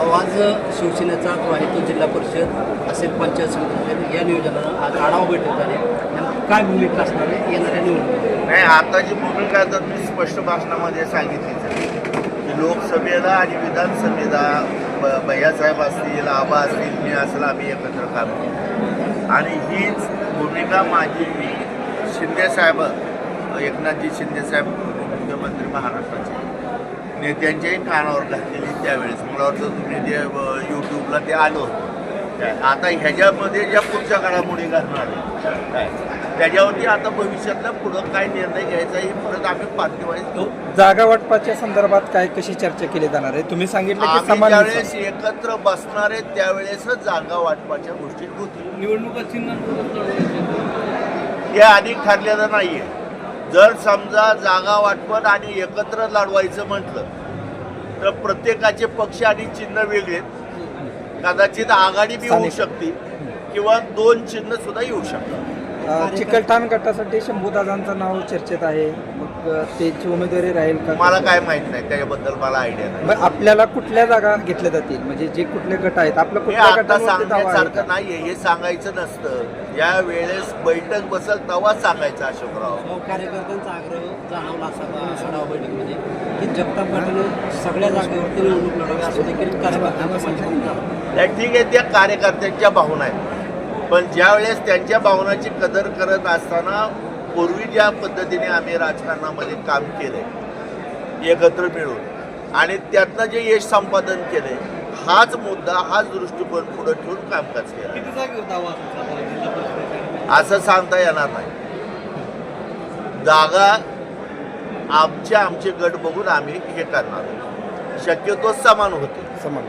आज शिवसेनेचा जो आहे तो जिल्हा परिषद असेल पंचायत समिती या नियोजनानं आज आढावा बैठक झाली. नेमकं काय भूमिका असणार आहे येणाऱ्या निवडणुकीत? नाही आताची भूमिका तर मी स्पष्ट भाषणामध्ये सांगितली की लोकसभेला आणि विधानसभेला ब भैयासाहेब असतील आबा असतील मी असेल आम्ही एकत्र काम केलं आणि हीच भूमिका माझी मी शिंदेसाहेब एकनाथजी शिंदेसाहेब मुख्यमंत्री महाराष्ट्राचे नेत्यांच्याही कानावर घातलेली त्यावेळेस. मला वाटतं तुम्ही ते यूट्यूबला ते आलं. होतं आता ह्याच्यामध्ये ज्या पुढच्या घडामोडी घडणार आहे, काय त्याच्यावरती आता भविष्यातल्या पुढं काय निर्णय घ्यायचा हे परत आम्ही पार्टीवाईज घेऊ. जागा वाटपाच्या संदर्भात काय कशी चर्चा केली जाणार आहे? तुम्ही सांगितलं की आम्ही समान ज्यावेळेस एकत्र बसणार आहे त्यावेळेसच जागा वाटपाच्या गोष्टी होतील. निवडणुका चिन्ह हे अधिक ठरलेलं नाहीये. जर समजा जागा वाटपट आणि एकत्र लढवायचं म्हटलं तर प्रत्येकाचे पक्ष आणि चिन्ह वेगळे कदाचित आघाडी बी होऊ. शकते किंवा दोन चिन्ह सुद्धा येऊ शकतात. चिकलठाण गटासाठी शंभूदादांचं नाव चर्चेत आहे. त्याची उमेदवारी राहील का? मला काय माहीत नाही त्याच्याबद्दल मला आयडिया नाही. मग आपल्याला कुठल्या जागा घेतल्या जातील? म्हणजे जे कुठले गट आहेत आपलं हे कुठल्या आता गटावरती दावा आहे का? सांगण्यासारखं नाहीये हे सांगायचं नसतं. ज्या वेळेस बैठक बसल तेव्हाच सांगायचं अशोकराव. अहो, कार्यकर्त्यांचा आग्रह जाणवला असा आढावा बैठकीमध्ये की जगताप गटाने सगळ्या जागेवरती निवडणूक लढवावी असं देखील होतं. त्या ठीक आहे त्या कार्यकर्त्यांच्या भावना आहेत. पण ज्या वेळेस त्यांच्या भावनाची कदर करत असताना पूर्वी ज्या पद्धतीने आम्ही राजकारणामध्ये काम केलंय एकत्र मिळून आणि त्यातनं जे यश संपादन केलंय हाच मुद्दा हाच दृष्टिकोन पुढे ठेवून कामकाज केलं? असं सांगता येणार नाही. जागा आमचे आमचे गट बघून आम्ही हे करणार. शक्यतो समान होते समान.